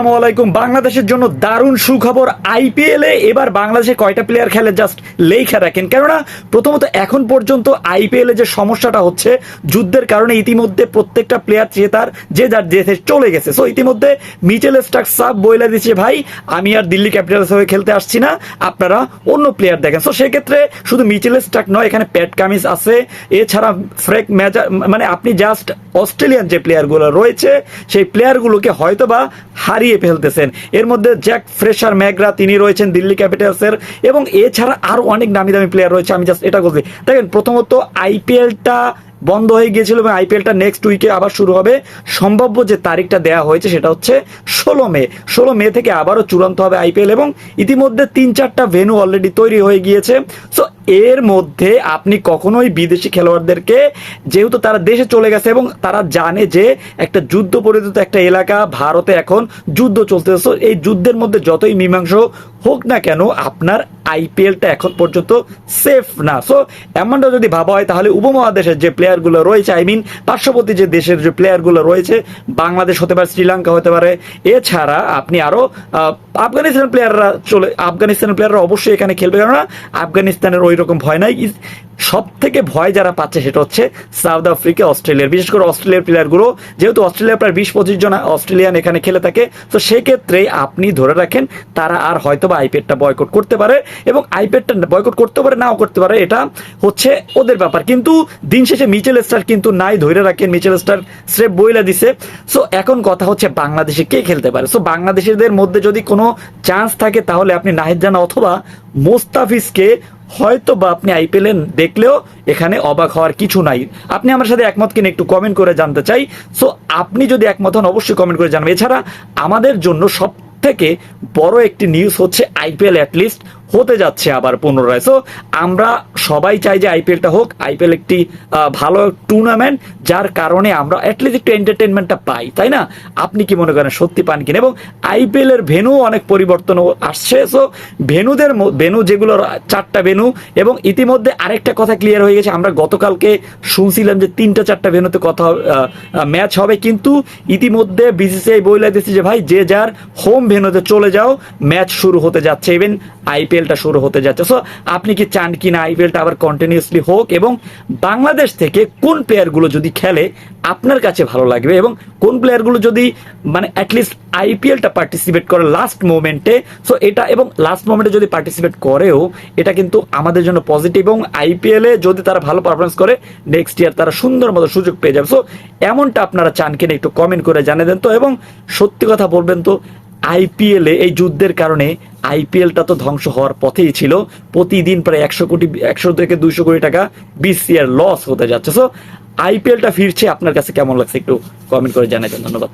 আসসালামু বাংলাদেশের জন্য দারুণ সুখবর আইপিএল এ। এবার বাংলাদেশে কয়টা প্লেয়ার খেলে জাস্ট লেখা রাখেন। কেননা, প্রথমত এখন পর্যন্ত আইপিএল এ যে সমস্যাটা হচ্ছে, যুদ্ধের কারণে ইতিমধ্যে প্রত্যেকটা প্লেয়ার যে তার যে যার দেশে চলে গেছে। সো ইতিমধ্যে মিচেল স্টার্ক সাব বইলা দিচ্ছে ভাই, আমি আর দিল্লি ক্যাপিটালস হয়ে খেলতে আসছি না। আপনারা অন্য প্লেয়ার দেখেন। সো সেক্ষেত্রে শুধু মিচেল স্টার্ক নয়, এখানে প্যাট কামিজ আছে। এছাড়া ফ্রেক ম্যাচার মানে আপনি জাস্ট অস্ট্রেলিয়ান যে প্লেয়ারগুলো রয়েছে, সেই প্লেয়ারগুলোকে হয়তোবা হারিয়ে ফেলতেছেন। এর মধ্যে জ্যাক ফ্রেশার ম্যাগরা, তিনি রয়েছেন দিল্লি ক্যাপিটালসের এবং এছাড়া আরও অনেক নামি দামি প্লেয়ার রয়েছে, আমি জাস্ট এটা বলছি। দেখেন, প্রথমত আইপিএলটা বন্ধ হয়ে গিয়েছিল এবং আইপিএলটা নেক্সট উইকে আবার শুরু হবে। সম্ভাব্য যে তারিখটা দেওয়া হয়েছে সেটা হচ্ছে ষোলো মে। ষোলো মে থেকে আবারও চূড়ান্ত হবে আইপিএল এবং ইতিমধ্যে তিন চারটা ভেনু অলরেডি তৈরি হয়ে গিয়েছে। সো এর মধ্যে আপনি কখনোই বিদেশি খেলোয়াড়দেরকে, যেহেতু তারা দেশে চলে গেছে এবং তারা জানে যে একটা যুদ্ধ পরিচিত একটা এলাকা, ভারতে এখন যুদ্ধ চলতেছে। এই যুদ্ধের মধ্যে যতই মীমাংস হোক না কেন, আপনার আইপিএলটা এখন পর্যন্ত সেফ না। সো এমনটা যদি ভাবা হয়, তাহলে উপমহাদেশের যে প্লেয়ারগুলো রয়েছে আই মিন পার্শ্ববর্তী যে দেশের যে প্লেয়ারগুলো রয়েছে, বাংলাদেশ হতে পারে, শ্রীলঙ্কা হতে পারে, এছাড়া আপনি আরও আফগানিস্তান প্লেয়াররা চলে, আফগানিস্তানের প্লেয়াররা অবশ্যই এখানে খেলবে। কেননা, আফগানিস্তানের ওই রকম ভয় নাই। সব থেকে ভয় যারা পাচ্ছে সেটা হচ্ছে সাউথ আফ্রিকা অস্ট্রেলিয়ার বিশেষ করে অস্ট্রেলিয়ার প্লেয়ারগুলো, যেহেতু অস্ট্রেলিয়া প্রায় বিশ পঁচিশ জন অস্ট্রেলিয়ান এখানে খেলে থাকে, তো সেক্ষেত্রে আপনি ধরে রাখেন তারা আর হয়তো বা আইপ্যাডটা বয়কট করতে পারে এবং আইপ্যাডটা বয়কট করতে পারে, নাও করতে পারে, এটা হচ্ছে ওদের ব্যাপার। কিন্তু দিন শেষে মিচেল স্টার কিন্তু নাই, ধরে রাখেন মিচেল স্টার স্রেফ বইলা দিছে। সো এখন কথা হচ্ছে বাংলাদেশে কে খেলতে পারে? সো বাংলাদেশিদের মধ্যে যদি কোনো চান্স থাকে, তাহলে আপনি নাহিদ জানা অথবা মোস্তাফিজকে হয়তো বা আপনি আইপিএল দেখলেও এখানে অবাক হওয়ার কিছু নাই। আপনি আমার সাথে একমত কিনে একটু কমেন্ট করে জানতে চাই। সো আপনি যদি একমত হন, অবশ্যই কমেন্ট করে জানবেন। এছাড়া আমাদের জন্য সব থেকে বড় একটি নিউজ হচ্ছে আইপিএল অ্যাটলিস্ট হতে যাচ্ছে আবার পুনরায়। সো আমরা সবাই চাই যে আইপিএলটা হোক, আইপিএল একটি ভালো টুর্নামেন্ট যার কারণে আমরা অ্যাটলিস্ট একটু এন্টারটেনমেন্টটা পাই, তাই না? আপনি কি মনে করেন, সত্যি পান কিনা? এবং আইপিএলের ভেনু অনেক পরিবর্তন আসছে সো ভেনুদের ভেনু যেগুলো চারটা ভেনু এবং ইতিমধ্যে আরেকটা কথা ক্লিয়ার হয়ে গেছে, আমরা গতকালকে শুনছিলাম যে তিনটা চারটা ভেনুতে কথা ম্যাচ হবে, কিন্তু ইতিমধ্যে বিসিসিআই বইলা দিচ্ছে যে, ভাই, যে যার হোম ভেনুতে চলে যাও ম্যাচ শুরু হতে যাচ্ছে। ইভেন আইপিএলটা শুরু হতে যাচ্ছে। সো আপনি কি চান কি না আইপিএলটা আবার কন্টিনিউসলি হোক এবং বাংলাদেশ থেকে কোন প্লেয়ারগুলো যদি খেলে আপনার কাছে ভালো লাগবে এবং কোন প্লেয়ারগুলো যদি মানে অ্যাটলিস্ট আইপিএলটা পার্টিসিপেট করে লাস্ট মোমেন্টে সো এটা এবং লাস্ট মোমেন্টে যদি পার্টিসিপেট করেও, এটা কিন্তু আমাদের জন্য পজিটিভ এবং আইপিএলে যদি তারা ভালো পারফরমেন্স করে নেক্সট ইয়ার তারা সুন্দর মতো সুযোগ পেয়ে যাবে। সো এমনটা আপনারা চান কিনা একটু কমেন্ট করে জানিয়ে দেন তো এবং সত্যি কথা বলবেন তো আইপিএলে এই যুদ্ধের কারণে আইপিএলটা তো ধ্বংস হওয়ার পথেই ছিল। প্রতিদিন প্রায় একশো কোটি, একশো থেকে দুইশো কোটি টাকা বিসিআর লস হতে যাচ্ছে। সো আইপিএলটা ফিরছে আপনার কাছে কেমন লাগছে একটু কমেন্ট করে জানাবেন। ধন্যবাদ।